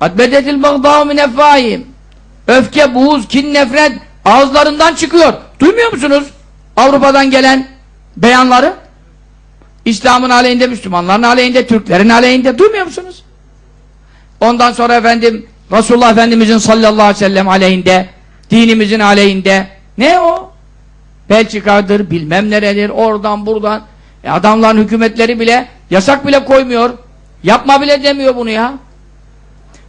Adbedetil bagdâhu min efvâhim. Öfke, buğuz, kin, nefret ağızlarından çıkıyor. Duymuyor musunuz? Avrupa'dan gelen beyanları. İslam'ın aleyhinde, Müslümanların aleyhinde, Türklerin aleyhinde. Duymuyor musunuz? Ondan sonra efendim Resulullah Efendimizin sallallahu aleyhi ve sellem aleyhinde, dinimizin aleyhinde. Ne o? Belçika'dır, bilmem neredir, oradan buradan. E adamların hükümetleri bile yasak bile koymuyor. Yapma bile demiyor bunu ya.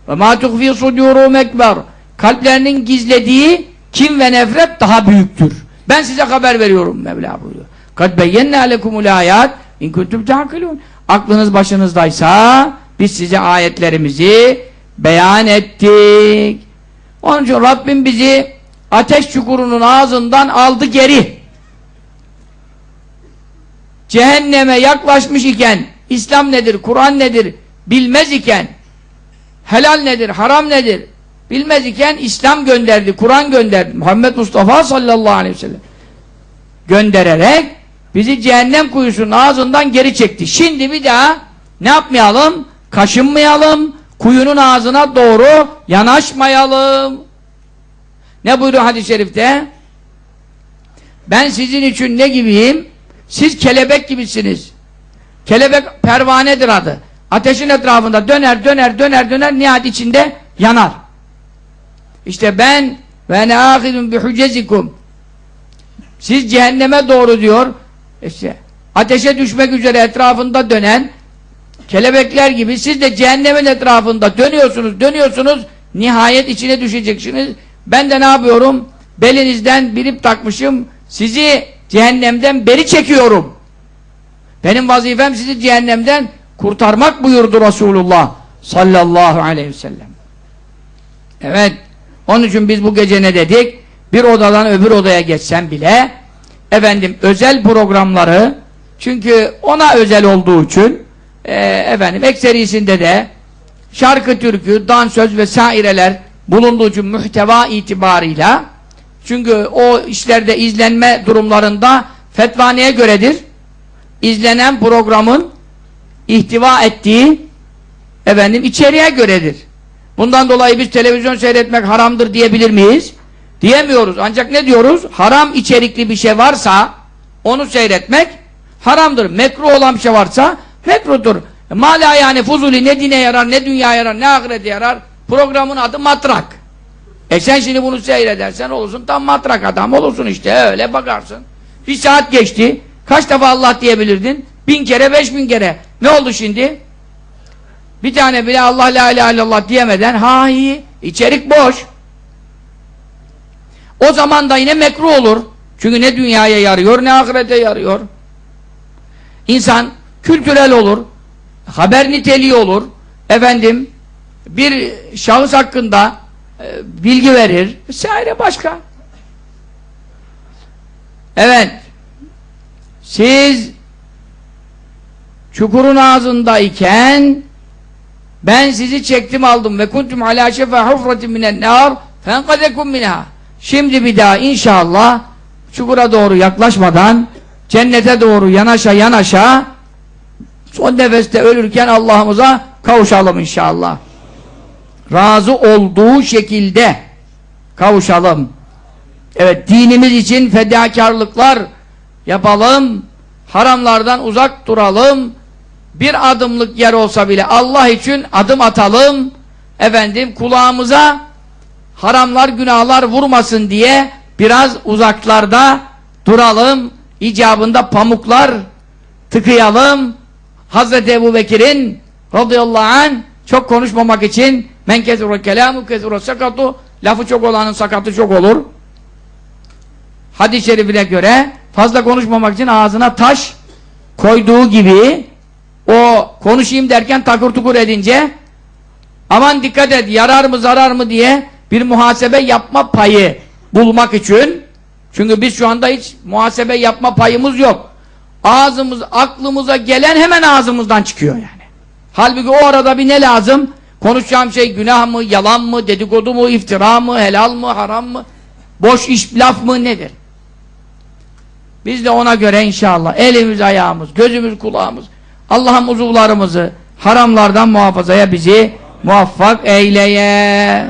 Ve ma tuhfi sudurum ekber. Kalplerinin gizlediği kim ve nefret daha büyüktür. Ben size haber veriyorum Mevla buyuruyor. Kad beyyenne lekumul ayat in kuntum ta'kilun. Aklınız başınızdaysa biz size ayetlerimizi beyan ettik. Onun için Rabbim bizi ateş çukurunun ağzından aldı geri. Cehenneme yaklaşmış iken İslam nedir, Kur'an nedir bilmez iken helal nedir, haram nedir bilmez iken İslam gönderdi, Kur'an gönderdi. Muhammed Mustafa sallallahu aleyhi ve sellem göndererek bizi cehennem kuyusunun ağzından geri çekti. Şimdi bir daha ne yapmayalım? Kaşınmayalım, kuyunun ağzına doğru yanaşmayalım. Ne buyuruyor hadis-i şerifte? Ben sizin için ne gibiyim? Siz kelebek gibisiniz. Kelebek pervanedir adı. Ateşin etrafında döner döner döner döner nihayet içinde yanar. İşte ben ve ne ahidun bi siz cehenneme doğru diyor işte ateşe düşmek üzere etrafında dönen kelebekler gibi siz de cehennemin etrafında dönüyorsunuz dönüyorsunuz nihayet içine düşeceksiniz. Ben de ne yapıyorum? Belinizden birip takmışım sizi cehennemden beri çekiyorum. Benim vazifem sizi cehennemden kurtarmak buyurdu Resulullah sallallahu aleyhi ve sellem evet onun için biz bu gece ne dedik bir odadan öbür odaya geçsem bile efendim özel programları çünkü ona özel olduğu için e, efendim ekserisinde de şarkı türkü, dansöz vesaireler bulunduğu için muhteva itibarıyla çünkü o işlerde izlenme durumlarında fetva neye göredir? İzlenen programın ihtiva ettiği efendim içeriğe göredir. Bundan dolayı biz televizyon seyretmek haramdır diyebilir miyiz? Diyemiyoruz. Ancak ne diyoruz? Haram içerikli bir şey varsa onu seyretmek haramdır. Mekruh olan bir şey varsa mekruhtur. E, Mala yani fuzuli ne dine yarar, ne dünya yarar, ne ahirete yarar. Programın adı matrak. E sen şimdi bunu seyredersen olursun tam matrak adam olursun işte öyle bakarsın. Bir saat geçti. Kaç defa Allah diyebilirdin? Bin kere, beş bin kere. Ne oldu şimdi? Bir tane bile Allah la ilahe illallah diyemeden ha iyi. İçerik boş. O zaman da yine mekruh olur. Çünkü ne dünyaya yarıyor ne ahirete yarıyor. İnsan kültürel olur. Haber niteliği olur. Efendim bir şahıs hakkında e, bilgi verir. Vesaire başka. Evet. Siz çukurun ağzındayken ben sizi çektim aldım ve kuntum ala şefa hufratin minen nar fenkadekum minha Şimdi bir daha inşallah çukura doğru yaklaşmadan cennete doğru yanaşa yanaşa son nefeste ölürken Allah'ımıza kavuşalım inşallah. Razı olduğu şekilde kavuşalım. Evet dinimiz için fedakarlıklar yapalım. Haramlardan uzak duralım. Bir adımlık yer olsa bile Allah için adım atalım. Efendim kulağımıza haramlar, günahlar vurmasın diye biraz uzaklarda duralım. icabında pamuklar tıkayalım. Hazreti Ebu Bekir'in radıyallahu anh çok konuşmamak için men kezuru kelamu kezuru sakatu lafı çok olanın sakatı çok olur. Hadis-i şerifine göre fazla konuşmamak için ağzına taş koyduğu gibi o konuşayım derken takır tukur edince aman dikkat et yarar mı zarar mı diye bir muhasebe yapma payı bulmak için çünkü biz şu anda hiç muhasebe yapma payımız yok. Ağzımız, aklımıza gelen hemen ağzımızdan çıkıyor yani. Halbuki o arada bir ne lazım? Konuşacağım şey günah mı, yalan mı, dedikodu mu, iftira mı, helal mı, haram mı? Boş iş, laf mı, nedir? Biz de ona göre inşallah elimiz, ayağımız, gözümüz, kulağımız, Allah'ım uzuvlarımızı haramlardan muhafazaya bizi muvaffak eyleye.